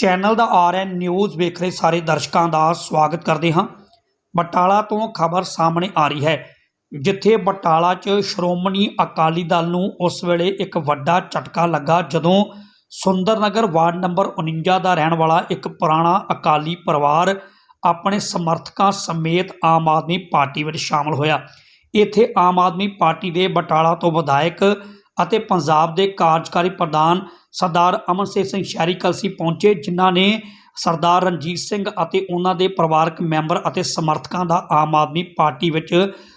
Channel ਦਾ RN news ਵੇਖ ਰਹੇ ਸਾਰੇ ਦਰਸ਼ਕਾਂ ਦਾ ਸਵਾਗਤ ਕਰਦੇ ਹਾਂ। ਬਟਾਲਾ ਤੋਂ ਖਬਰ ਸਾਹਮਣੇ ਆ ਰਹੀ ਹੈ, ਜਿੱਥੇ ਬਟਾਲਾ 'ਚ ਸ਼੍ਰੋਮਣੀ ਅਕਾਲੀ ਦਲ ਨੂੰ ਉਸ ਵੇਲੇ ਇੱਕ ਵੱਡਾ ਝਟਕਾ ਲੱਗਾ ਜਦੋਂ ਸੁੰਦਰਨਗਰ ਵਾਰਡ ਨੰਬਰ 49 ਦਾ ਰਹਿਣ ਵਾਲਾ ਇੱਕ ਪੁਰਾਣਾ ਅਕਾਲੀ ਪਰਿਵਾਰ ਆਪਣੇ ਸਮਰਥਕਾਂ ਸਮੇਤ ਆਮ ਆਦਮੀ ਪਾਰਟੀ ਵਿੱਚ ਸ਼ਾਮਲ ਹੋਇਆ। ਇੱਥੇ ਆਮ ਆਦਮੀ ਪਾਰਟੀ ਦੇ ਬਟਾਲਾ ਤੋਂ ਵਿਧਾਇਕ ਅਤੇ ਪੰਜਾਬ ਦੇ ਕਾਰਜਕਾਰੀ ਪ੍ਰਧਾਨ ਸਰਦਾਰ ਅਮਨ ਸਿੰਘ ਸ਼ਹਿਰੀ ਕਲਸੀ ਪਹੁੰਚੇ, ਜਿਨ੍ਹਾਂ ਨੇ ਸਰਦਾਰ ਰਣਜੀਤ ਸਿੰਘ ਅਤੇ ਉਹਨਾਂ ਦੇ ਪਰਿਵਾਰਕ ਮੈਂਬਰ ਅਤੇ ਸਮਰਥਕਾਂ ਦਾ ਆਮ ਆਦਮੀ ਪਾਰਟੀ ਵਿੱਚ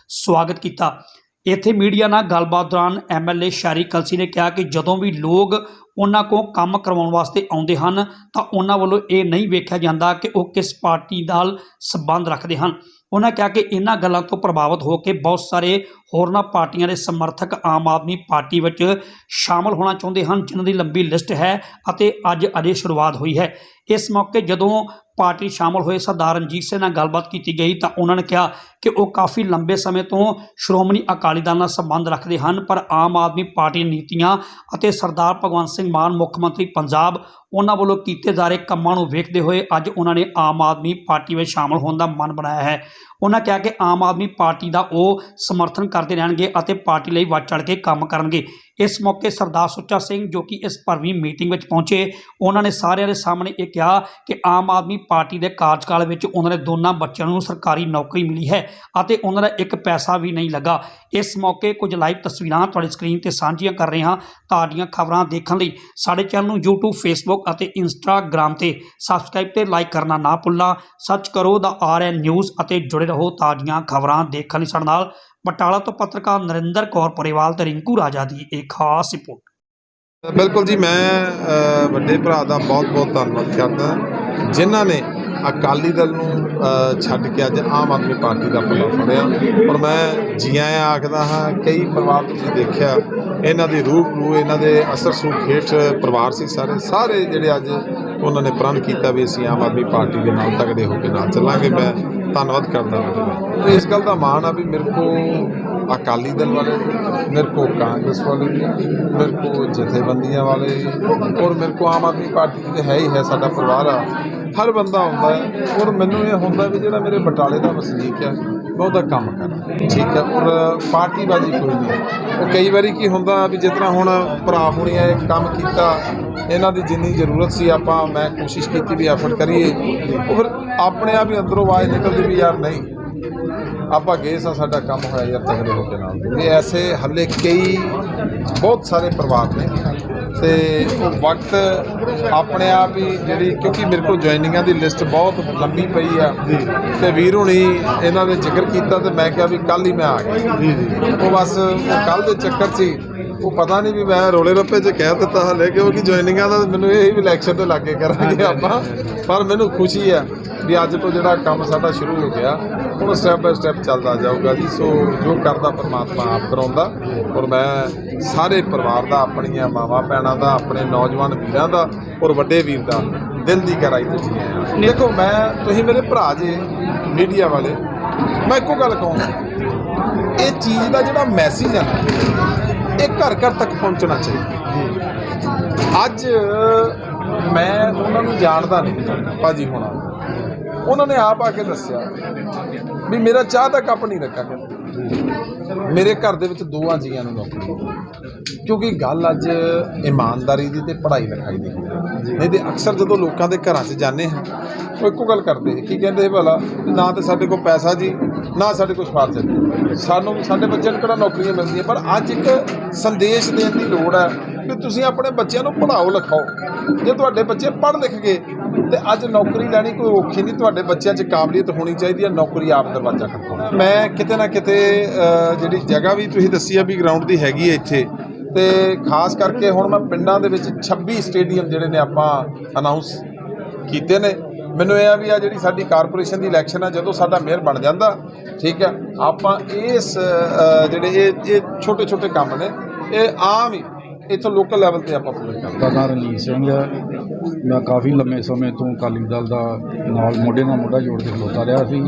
ਸਵਾਗਤ ਕੀਤਾ। ਇੱਥੇ ਮੀਡੀਆ ਨਾਲ ਗੱਲਬਾਤ ਦੌਰਾਨ ਐਮਐਲਏ ਸ਼ਹਿਰੀ ਕਲਸੀ ਨੇ ਕਿਹਾ ਕਿ ਜਦੋਂ ਵੀ ਲੋਕ ਉਹਨਾਂ ਕੋਲ ਕੰਮ ਕਰਵਾਉਣ ਵਾਸਤੇ ਆਉਂਦੇ ਹਨ, ਤਾਂ ਉਹਨਾਂ ਵੱਲੋਂ ਇਹ ਨਹੀਂ ਵੇਖਿਆ ਜਾਂਦਾ ਕਿ ਉਹ ਕਿਸ ਪਾਰਟੀ ਨਾਲ ਸੰਬੰਧ ਰੱਖਦੇ ਹਨ। ਉਹਨਾਂ ਕਿਹਾ ਕਿ ਇਹਨਾਂ ਗੱਲਾਂ ਤੋਂ ਪ੍ਰਭਾਵਿਤ ਹੋ ਕੇ ਬਹੁਤ ਸਾਰੇ ਹੋਰਨਾਂ ਪਾਰਟੀਆਂ ਦੇ ਸਮਰਥਕ ਆਮ ਆਦਮੀ ਪਾਰਟੀ ਵਿੱਚ ਸ਼ਾਮਲ ਹੋਣਾ ਚਾਹੁੰਦੇ ਹਨ, ਜਿਨ੍ਹਾਂ ਦੀ ਲੰਬੀ ਲਿਸਟ ਹੈ ਅਤੇ ਅੱਜ ਅਜੇ ਸ਼ੁਰੂਆਤ ਹੋਈ ਹੈ। ਇਸ ਮੌਕੇ ਜਦੋਂ ਪਾਰਟੀ ਸ਼ਾਮਲ ਹੋਏ ਸਰਦਾਰ ਰਣਜੀਤ ਸਿੰਘ ਨਾਲ ਗੱਲਬਾਤ ਕੀਤੀ ਗਈ ਤਾਂ ਉਹਨਾਂ ਨੇ ਕਿਹਾ ਕਿ ਉਹ ਕਾਫੀ ਲੰਬੇ ਸਮੇਂ ਤੋਂ ਸ਼੍ਰੋਮਣੀ ਅਕਾਲੀ ਦਲ ਨਾਲ ਸੰਬੰਧ ਰੱਖਦੇ ਹਨ, ਪਰ ਆਮ ਆਦਮੀ ਪਾਰਟੀ ਨੀਤੀਆਂ ਅਤੇ ਸਰਦਾਰ ਭਗਵੰਤ ਸਿੰਘ ਮਾਨ, ਮੁੱਖ ਮੰਤਰੀ ਪੰਜਾਬ, ਉਹਨਾਂ ਵੱਲੋਂ ਕੀਤੇ ਜਾ ਰਹੇ ਕੰਮਾਂ ਨੂੰ ਵੇਖਦੇ ਹੋਏ ਅੱਜ ਉਹਨਾਂ ਨੇ ਆਮ ਆਦਮੀ ਪਾਰਟੀ ਵਿੱਚ ਸ਼ਾਮਲ ਹੋਣ ਦਾ ਮਨ ਬਣਾਇਆ ਹੈ। ਉਹਨਾਂ ਕਿਹਾ ਕਿ ਆਮ ਆਦਮੀ ਪਾਰਟੀ ਦਾ ਉਹ ਸਮਰਥਨ ਕਰ ਕਰਦੇ ਰਹਿਣਗੇ ਅਤੇ ਪਾਰਟੀ ਲਈ ਵੱਧ ਚੜ੍ਹ ਕੇ ਕੰਮ ਕਰਨਗੇ। ਇਸ ਮੌਕੇ ਸਰਦਾਰ ਸੁੱਚਾ ਸਿੰਘ ਜੋ ਕਿ ਇਸ ਭਰਵੀਂ ਮੀਟਿੰਗ ਵਿੱਚ ਪਹੁੰਚੇ, ਉਹਨਾਂ ਨੇ ਸਾਰਿਆਂ ਦੇ ਸਾਹਮਣੇ ਇਹ ਕਿਹਾ ਕਿ ਆਮ ਆਦਮੀ ਪਾਰਟੀ ਦੇ ਕਾਰਜਕਾਲ ਵਿੱਚ ਉਹਨਾਂ ਦੇ ਦੋਨਾਂ ਬੱਚਿਆਂ ਨੂੰ ਸਰਕਾਰੀ ਨੌਕਰੀ ਮਿਲੀ ਹੈ ਅਤੇ ਉਹਨਾਂ ਦਾ ਇੱਕ ਪੈਸਾ ਵੀ ਨਹੀਂ ਲੱਗਾ। ਇਸ ਮੌਕੇ ਕੁਝ ਲਾਈਵ ਤਸਵੀਰਾਂ ਤੁਹਾਡੀ ਸਕਰੀਨ ਤੇ ਸਾਂਝੀਆਂ ਕਰ ਰਹੇ ਹਾਂ ਤਾਜ਼ੀਆਂ ਖਬਰਾਂ ਦੇਖਣ ਲਈ। ਸਾਡੇ ਚੈਨਲ ਨੂੰ YouTube, Facebook ਅਤੇ Instagram ਤੇ ਸਬਸਕ੍ਰਾਈਬ ਤੇ ਲਾਈਕ ਕਰਨਾ ਨਾ ਭੁੱਲਣਾ। ਸਰਚ ਕਰੋ ਦਾ ਆਰਐਨ ਨਿਊਜ਼ ਅਤੇ ਜੁੜੇ ਰਹੋ ਤਾਜ਼ੀਆਂ ਖਬਰਾਂ ਦੇਖਣ ਲਈ ਸਾਡੇ ਨਾਲ। ਬਟਾਲਾ ਤੋਂ ਪੱਤਰਕਾਰ ਨਰਿੰਦਰ ਕੌਰ ਪਰਿਵਾਲ ਤੇ ਰਿੰਕੂ ਰਾਜਾ ਦੀ ਇੱਕ ਖਾਸ ਰਿਪੋਰਟ ਬਿਲਕੁਲ ਜੀ, ਮੈਂ ਵੱਡੇ ਭਰਾ ਦਾ ਬਹੁਤ ਬਹੁਤ ਧੰਨਵਾਦ ਕਰਦਾ। ਜਿਨ੍ਹਾਂ ਨੇ ਅਕਾਲੀ ਦਲ ਨੂੰ ਛੱਡ ਕੇ ਅੱਜ ਆਮ ਆਦਮੀ ਪਾਰਟੀ ਦਾ ਪੱਲਾ ਫੜਿਆ। ਔਰ ਮੈਂ ਜੀ ਆਇਆਂ ਆਖਦਾ ਹਾਂ, ਕਈ ਪਰਿਵਾਰ ਤੁਸੀਂ ਦੇਖਿਆ, ਇਹਨਾਂ ਦੀ ਰੂਹ ਰੂ ਇਹਨਾਂ ਦੇ ਅਸਰ ਸੂਖ ਹੇਠ ਪਰਿਵਾਰ ਸੀ ਸਾਰੇ। ਸਾਰੇ ਜਿਹੜੇ ਅੱਜ ਉਹਨਾਂ ਨੇ ਪ੍ਰਣ ਕੀਤਾ ਵੀ ਅਸੀਂ ਆਮ ਆਦਮੀ ਪਾਰਟੀ ਦੇ ਨਾਲ ਤਗੜੇ ਹੋ ਕੇ ਨਾਲ ਚੱਲਾਂਗੇ। ਮੈਂ ਧੰਨਵਾਦ ਕਰਦਾ ਹਾਂ। ਇਸ ਗੱਲ ਦਾ ਮਾਣ ਆ ਵੀ ਮੇਰੇ ਕੋ ਅਕਾਲੀ ਦਲ ਵਾਲੇ, ਮੇਰੇ ਕੋ ਕਾਂਗਰਸ ਵਾਲੇ ਮੇਰੇ ਕੋ ਜਥੇਬੰਦੀਆਂ ਵਾਲੇ ਔਰ ਮੇਰੇ ਕੋ ਆਮ ਆਦਮੀ ਪਾਰਟੀ ਦੇ ਹੈ ਹੀ ਹੈ, ਸਾਡਾ ਪਰਿਵਾਰ ਆ। ਹਰ ਬੰਦਾ ਹੁੰਦਾ ਹੈ, ਔਰ ਮੈਨੂੰ ਇਹ ਹੁੰਦਾ ਵੀ ਜਿਹੜਾ ਮੇਰੇ ਬਟਾਲੇ ਦਾ ਵਸਨੀਕ ਹੈ ਮੈਂ ਉਹਦਾ ਕੰਮ ਕਰਾਂ। ਠੀਕ ਹੈ, ਔਰ ਪਾਰਟੀਬਾਜ਼ੀ ਕੋਈ ਨਹੀਂ। ਉਹ ਕਈ ਵਾਰੀ ਕੀ ਹੁੰਦਾ ਵੀ ਜਿਸ ਤਰ੍ਹਾਂ ਹੁਣ ਭਰਾ ਹੁਣੀ ਇਹ ਕੰਮ ਕੀਤਾ, ਇਹਨਾਂ ਦੀ ਜਿੰਨੀ ਜ਼ਰੂਰਤ ਸੀ ਆਪਾਂ, ਮੈਂ ਕੋਸ਼ਿਸ਼ ਕੀਤੀ ਵੀ ਐਫਰਟ ਕਰੀਏ। ਉਹ ਫਿਰ ਆਪਣੇ ਆਪ ਹੀ ਅੰਦਰੋਂ ਆਵਾਜ਼ ਨਿਕਲਦੀ ਵੀ ਯਾਰ ਨਹੀਂ ਆਪਾਂ ਗਏ ਸਾਂ ਸਾਡਾ ਕੰਮ ਹੋਇਆ ਯਾਰ ਤਗੜੇ ਹੋ ਕੇ ਨਾਲ। ਇਹ ਐਸੇ ਹੱਲੇ ਕਈ ਬਹੁਤ ਸਾਰੇ ਪਰਿਵਾਰ ਨੇ ਤੇ ਉਹ ਵਕਤ ਆਪਣੇ ਆਪ ਹੀ ਜਿਹੜੀ ਕਿਉਂਕਿ ਮੇਰੇ ਕੋਲ ਜੁਆਇਨਿੰਗਾਂ ਦੀ ਲਿਸਟ ਬਹੁਤ ਲੰਬੀ ਪਈ ਆ। ਤੇ ਵੀਰ ਹੁਣੀ ਇਹਨਾਂ ਨੇ ਜ਼ਿਕਰ ਕੀਤਾ ਤੇ ਮੈਂ ਕਿਹਾ ਵੀ ਕੱਲ ਹੀ ਮੈਂ ਆ ਗਿਆ। ਉਹ ਬਸ ਉਹ ਕੱਲ ਦੇ ਚੱਕਰ 'ਚ ਹੀ ਉਹ ਪਤਾ ਨਹੀਂ ਵੀ ਮੈਂ ਰੋਲੇ ਰੱਪੇ 'ਚ ਕਹਿ ਦਿੱਤਾ ਹਲੇ ਕਿ ਉਹ ਕਿ ਜੁਆਇਨਿੰਗਾਂ ਦਾ ਮੈਨੂੰ ਇਹ ਹੀ ਵੀ ਇਲੈਕਸ਼ਨ ਤੇ ਲੱਗੇ ਕਰਾਂਗੇ ਆਪਾਂ। ਪਰ ਮੈਨੂੰ ਖੁਸ਼ੀ ਹੈ ਵੀ ਅੱਜ ਤੋਂ ਜਿਹੜਾ ਕੰਮ ਸਾਡਾ ਸ਼ੁਰੂ ਹੋ ਗਿਆ, ਹੁਣ ਸਟੈਪ ਬਾਏ ਸਟੈਪ ਚੱਲਦਾ ਜਾਊਗਾ ਜੀ। ਸੋ ਜੋ ਕਰਦਾ ਪਰਮਾਤਮਾ ਆਪ ਕਰਾਉਂਦਾ ਔਰ ਮੈਂ ਸਾਰੇ ਪਰਿਵਾਰ ਦਾ, ਆਪਣੀਆਂ ਮਾਵਾਂ ਭੈਣਾਂ ਦਾ, ਆਪਣੇ ਨੌਜਵਾਨ ਵੀਰਾਂ ਦਾ ਔਰ ਵੱਡੇ ਵੀਰ ਦਾ ਦਿਲ ਦੀ ਗਹਿਰਾਈ ਤੋਂ ਜੀ ਆਇਆ। ਦੇਖੋ, ਮੈਂ, ਤੁਸੀਂ ਮੇਰੇ ਭਰਾ ਜੇ ਮੀਡੀਆ ਵਾਲੇ, ਮੈਂ ਇੱਕੋ ਗੱਲ ਕਹੂੰਗਾ ਇਹ ਚੀਜ਼ ਦਾ ਜਿਹੜਾ ਮੈਸੇਜ ਹੈ ਨਾ, ਇਹ ਘਰ ਘਰ ਤੱਕ ਪਹੁੰਚਣਾ ਚਾਹੀਦਾ। ਅੱਜ ਮੈਂ ਉਹਨਾਂ ਨੂੰ ਜਾਣਦਾ ਨਹੀਂ, ਭਾਜੀ ਹੋਣਾ। ਉਹਨਾਂ ਨੇ ਆਪ ਆ ਕੇ ਦੱਸਿਆ ਵੀ ਮੇਰਾ ਚਾਹ ਦਾ ਕੱਪ ਨਹੀਂ ਰੱਖਾ ਕਰ ਮੇਰੇ ਘਰ ਦੇ ਵਿੱਚ ਦੋਆਂ ਜੀਆਂ ਨੂੰ ਨੌਕਰੀ ਕਿਉਂਕਿ ਗੱਲ ਅੱਜ ਇਮਾਨਦਾਰੀ ਦੀ ਤੇ ਪੜ੍ਹਾਈ ਲਿਖਾਈ ਦੀ ਨਹੀਂ ਤੇ ਅਕਸਰ ਜਦੋਂ ਲੋਕਾਂ ਦੇ ਘਰਾਂ 'ਚ ਜਾਂਦੇ ਹਾਂ, ਉਹ ਇੱਕੋ ਗੱਲ ਕਰਦੇ ਕੀ ਕਹਿੰਦੇ ਭਲਾ, ਵੀ ਨਾ ਤੇ ਸਾਡੇ ਕੋਲ ਪੈਸਾ ਜੀ, ਨਾ ਸਾਡੇ ਕੋਲ ਸਵਾਰਥ ਹੈ ਸਾਨੂੰ ਸਾਡੇ ਬੱਚਿਆਂ ਨੂੰ ਕਿਹੜਾ ਨੌਕਰੀਆਂ ਮਿਲਦੀਆਂ, ਪਰ ਅੱਜ ਇੱਕ ਸੰਦੇਸ਼ ਦੇਣ ਦੀ ਲੋੜ ਹੈ ਕਿ ਤੁਸੀਂ ਆਪਣੇ ਬੱਚਿਆਂ ਨੂੰ ਪੜ੍ਹਾਓ ਲਿਖਾਓ। ਜੇ ਤੁਹਾਡੇ ਬੱਚੇ ਪੜ੍ਹ ਲਿਖ ਗਏ ਤੇ ਅੱਜ ਨੌਕਰੀ ਲੈਣੀ ਕੋਈ ਔਖੀ ਨਹੀਂ, ਤੁਹਾਡੇ ਬੱਚਿਆਂ 'ਚ ਕਾਬਲੀਅਤ ਹੋਣੀ ਚਾਹੀਦੀ ਹੈ, ਨੌਕਰੀ ਆਪ ਦਰਵਾਜ਼ਾ ਖੜਕਾਉਣਾ। ਮੈਂ ਕਿਤੇ ਨਾ ਕਿਤੇ ਜਿਹੜੀ ਜਗ੍ਹਾ ਵੀ ਤੁਸੀਂ ਦੱਸੀ ਆ ਵੀ ਗਰਾਊਂਡ ਦੀ ਹੈਗੀ ਹੈ ਇੱਥੇ, ਤੇ ਖਾਸ ਕਰਕੇ ਹੁਣ ਮੈਂ ਪਿੰਡਾਂ ਦੇ ਵਿੱਚ 26 ਸਟੇਡੀਅਮ ਜਿਹੜੇ ਨੇ ਆਪਾਂ ਅਨਾਉਂਸ ਕੀਤੇ ਨੇ। ਮੈਨੂੰ ਇਹ ਆ ਵੀ ਆ ਜਿਹੜੀ ਸਾਡੀ ਕਾਰਪੋਰੇਸ਼ਨ ਦੀ ਇਲੈਕਸ਼ਨ ਆ, ਜਦੋਂ ਸਾਡਾ ਮੇਅਰ ਬਣ ਜਾਂਦਾ, ਠੀਕ ਹੈ, ਆਪਾਂ ਇਸ ਜਿਹੜੇ ਇਹ ਇਹ ਛੋਟੇ ਛੋਟੇ ਕੰਮ ਨੇ, ਇਹ ਆਮ ਹੀ ਇੱਥੋਂ ਲੋਕਲ ਲੈਵਲ ਤੇ ਆਪਾਂ ਪੂਰੇ ਕਰਦੇ ਦਾ ਨਾਂ ਰਣਜੀਤ ਸਿੰਘ ਹੈ ਮੈਂ ਕਾਫੀ ਲੰਮੇ ਸਮੇਂ ਤੋਂ ਅਕਾਲੀ ਦਲ ਦਾ ਨਾਲ ਮੋਢੇ ਨਾਲ ਮੋਢਾ ਜੋੜ ਕੇ ਖਲੋਤਾ ਰਿਹਾ ਸੀ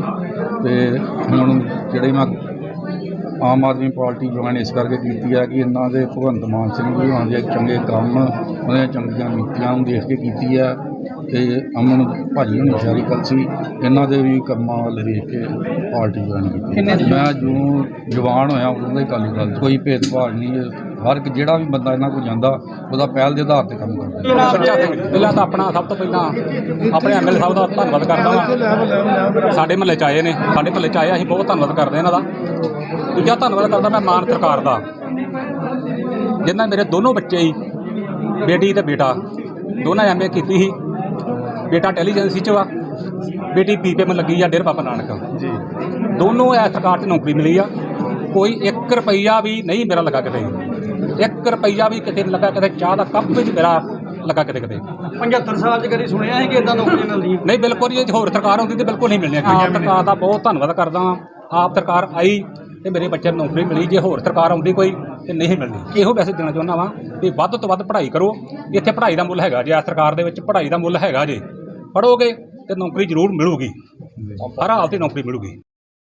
ਤੇ ਹੁਣ ਜਿਹੜੇ ਮੈਂ ਆਮ ਆਦਮੀ ਪਾਰਟੀ ਜੁਆਇਨ ਇਸ ਕਰਕੇ ਕੀਤੀ ਹੈ ਕਿ ਇਹਨਾਂ ਦੇ ਭਗਵੰਤ ਮਾਨ ਸਿੰਘ ਜੀ ਉਹਨਾਂ ਦੇ ਚੰਗੇ ਕੰਮ ਉਹਨਾਂ ਦੀਆਂ ਚੰਗੀਆਂ ਨੀਤੀਆਂ ਨੂੰ ਦੇਖ ਕੇ ਕੀਤੀ ਹੈ ਤੇ ਅਮਨ ਭਾਜੀ ਹੁਣੀ ਸ਼ਹਿਰੀ ਕਲਸੀ ਇਹਨਾਂ ਦੇ ਵੀ ਕੰਮਾਂ ਵੱਲ ਵੇਖ ਕੇ ਪਾਰਟੀ ਜੁਆਇਨ ਕੀਤੀ ਮੈਂ ਜੋ ਜਵਾਨ ਹੋਇਆ ਉਦੋਂ ਦਾ ਅਕਾਲੀ ਦਲ। ਕੋਈ ਭੇਦਭਾਵ ਨਹੀਂ। ਹਰ ਇੱਕ ਜਿਹੜਾ ਵੀ ਬੰਦਾ ਇਹਨਾਂ ਕੋਲ ਜਾਂਦਾ ਉਹਦਾ ਪਹਿਲ ਦੇ ਆਧਾਰ ਤੇ ਕੰਮ ਕਰਦਾ। ਸੱਚਾ ਸਿੰਘ ਪਹਿਲਾਂ ਤਾਂ ਆਪਣਾ ਸਭ ਤੋਂ ਪਹਿਲਾਂ ਆਪਣੇ ਐਮਐਲਏ ਸਾਹਿਬ ਦਾ ਧੰਨਵਾਦ ਕਰਦਾ ਹਾਂ ਸਾਡੇ ਮਹੱਲੇ ਚ ਆਏ ਨੇ ਸਾਡੇ ਮਹੱਲੇ ਚ ਆਏ ਅਸੀਂ ਬਹੁਤ ਧੰਨਵਾਦ ਕਰਦੇ ਹਾਂ ਇਹਨਾਂ ਦਾ। ਦੂਜਾ ਧੰਨਵਾਦ ਕਰਦਾ ਮੈਂ ਮਾਨ ਸਰਕਾਰ ਦਾ। ਜਿਨ੍ਹਾਂ ਮੇਰੇ ਦੋਨੋਂ ਬੱਚੇ ਹੀ ਬੇਟੀ ਤੇ ਬੇਟਾ ਦੋਨਾਂ ਐਮਏ ਕੀਤੀ ਸੀ। ਬੇਟਾ ਇੰਟੈਲੀਜੈਂਸੀ ਚ ਵਾ ਬੇਟੀ ਬੀਪੀਐਮ ਲੱਗੀ ਆ ਡੇਰ ਬਾਬਾ ਨਾਨਕ। ਜੀ। ਦੋਨੋਂ ਐ ਸਰਕਾਰ 'ਚ ਨੌਕਰੀ ਮਿਲੀ ਆ। ਕੋਈ 1 ਰੁਪਈਆ ਵੀ ਨਹੀਂ ਮੇਰਾ ਲੱਗਾ ਕਿਤੇ। 1 ਰੁਪਈਆ ਵੀ ਕਿਤੇ ਲੱਗਾ ਕਿਤੇ ਚਾਹ ਦਾ ਕੱਪ ਵੀ ਨੀ ਮੇਰਾ ਲੱਗਾ ਕਿਤੇ ਕਿਤੇ। 75 ਸਾਲ ਚ ਕਦੀ ਸੁਣਿਆ ਹੈ ਕਿ ਇਦਾਂ ਨੌਕਰੀਆਂ ਮਿਲਦੀਆਂ ਨਹੀਂ ਬਿਲਕੁਲ ਜੇ ਹੋਰ ਸਰਕਾਰ ਹੁੰਦੀ ਤੇ ਬਿਲਕੁਲ ਨਹੀਂ ਮਿਲਣੀ ਆਪ ਸਰਕਾਰ ਦਾ ਬਹੁਤ ਧੰਨਵਾਦ ਕਰਦਾ ਹਾਂ ਆਪ ਸਰਕਾਰ ਆਈ ਤੇ ਮੇਰੇ ਬੱਚੇ ਨੂੰ ਨੌਕਰੀ ਮਿਲੀ ਜੇ ਹੋਰ ਸਰਕਾਰ ਆਉਂਦੀ ਕੋਈ ਤੇ ਨਹੀਂ ਮਿਲਣੀ ਇਹੋ ਮੈਸੇਜ ਦੇਣਾ ਚਾਹੁੰਦਾ ਵਾਂ ਵੀ ਵੱਧ ਤੋਂ ਵੱਧ ਪੜ੍ਹਾਈ ਕਰੋ। ਇੱਥੇ ਪੜ੍ਹਾਈ ਦਾ ਮੁੱਲ ਹੈਗਾ ਜੇ ਆ ਸਰਕਾਰ ਦੇ ਵਿੱਚ ਪੜ੍ਹਾਈ ਦਾ ਮੁੱਲ ਹੈਗਾ ਜੇ। ਪੜ੍ਹੋਗੇ ਤੇ ਨੌਕਰੀ ਜ਼ਰੂਰ ਮਿਲੂਗੀ। ਹਰ ਹਾਲਤ 'ਚ ਨੌਕਰੀ ਮਿਲੂਗੀ।